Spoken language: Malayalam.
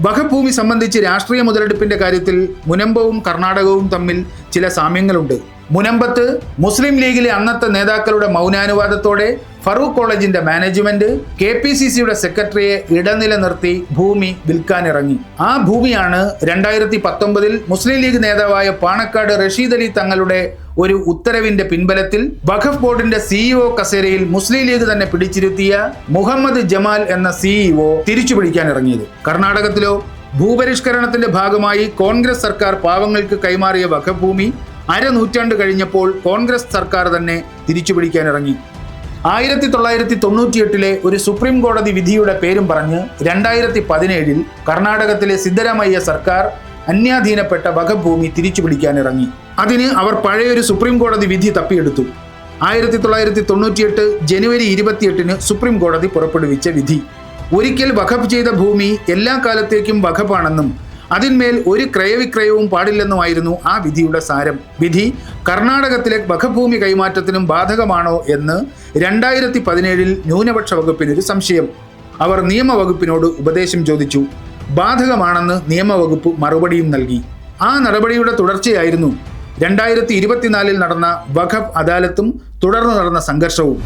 വഖഫ് ഭൂമി സംബന്ധിച്ച് രാഷ്ട്രീയ മുതലെടുപ്പിന്റെ കാര്യത്തിൽ മുനമ്പവും കർണാടകവും തമ്മിൽ ചില സാമ്യങ്ങളുണ്ട്. മുനമ്പത്ത് മുസ്ലിം ലീഗിലെ അന്നത്തെ നേതാക്കളുടെ മൗനാനുവാദത്തോടെ ഫറൂഖ് കോളേജിന്റെ മാനേജ്മെന്റ് കെ പി സി സിയുടെ സെക്രട്ടറിയെ ഇടനില നിർത്തി ഭൂമി വിൽക്കാനിറങ്ങി. ആ ഭൂമിയാണ് രണ്ടായിരത്തി പത്തൊമ്പതിൽ മുസ്ലിം ലീഗ് നേതാവായ പാണക്കാട് റഷീദ് അലി തങ്ങളുടെ ഒരു ഉത്തരവിന്റെ പിൻബലത്തിൽ വഖഫ് ബോർഡിന്റെ സിഇഒ കസേരയിൽ മുസ്ലിം ലീഗ് തന്നെ പിടിച്ചിരുത്തിയ മുഹമ്മദ് ജമാൽ എന്ന സിഇഒ തിരിച്ചു പിടിക്കാനിറങ്ങിയത് കർണാടകത്തിലോ ഭൂപരിഷ്കരണത്തിന്റെ ഭാഗമായി കോൺഗ്രസ് സർക്കാർ പാവങ്ങൾക്ക് കൈമാറിയ വകഭൂമി ഭൂമി അരനൂറ്റാണ്ട് കഴിഞ്ഞപ്പോൾ കോൺഗ്രസ് സർക്കാർ തന്നെ തിരിച്ചു പിടിക്കാനിറങ്ങി ആയിരത്തി തൊള്ളായിരത്തി തൊണ്ണൂറ്റിയെട്ടിലെ ഒരു സുപ്രീം കോടതി വിധിയുടെ പേരും പറഞ്ഞ് രണ്ടായിരത്തി പതിനേഴിൽ കർണാടകത്തിലെ സിദ്ധരാമയ്യ സർക്കാർ അന്യാധീനപ്പെട്ട വകഭൂമി ഭൂമി തിരിച്ചു പിടിക്കാനിറങ്ങി അതിന് അവർ പഴയൊരു സുപ്രീം കോടതി വിധി തപ്പിയെടുത്തു. ആയിരത്തി തൊള്ളായിരത്തി തൊണ്ണൂറ്റിയെട്ട് ജനുവരി ഇരുപത്തിയെട്ടിന് സുപ്രീം കോടതി പുറപ്പെടുവിച്ച വിധി. ഒരിക്കൽ വഖഫ് ചെയ്ത ഭൂമി എല്ലാ കാലത്തേക്കും വഖഫാണെന്നും അതിന്മേൽ ഒരു ക്രയവിക്രയവും പാടില്ലെന്നുമായിരുന്നു ആ വിധിയുടെ സാരം. വിധി കർണാടകത്തിലെ വഖഭൂമി കൈമാറ്റത്തിനും ബാധകമാണോ എന്ന് രണ്ടായിരത്തി പതിനേഴിൽ ന്യൂനപക്ഷ വകുപ്പിനൊരു സംശയം. അവർ നിയമവകുപ്പിനോട് ഉപദേശം ചോദിച്ചു. ബാധകമാണെന്ന് നിയമവകുപ്പ് മറുപടിയും നൽകി. ആ നടപടിയുടെ തുടർച്ചയായിരുന്നു രണ്ടായിരത്തി ഇരുപത്തിനാലിൽ നടന്ന വഖഫ് അദാലത്തും തുടർന്ന് നടന്ന സംഘർഷവും.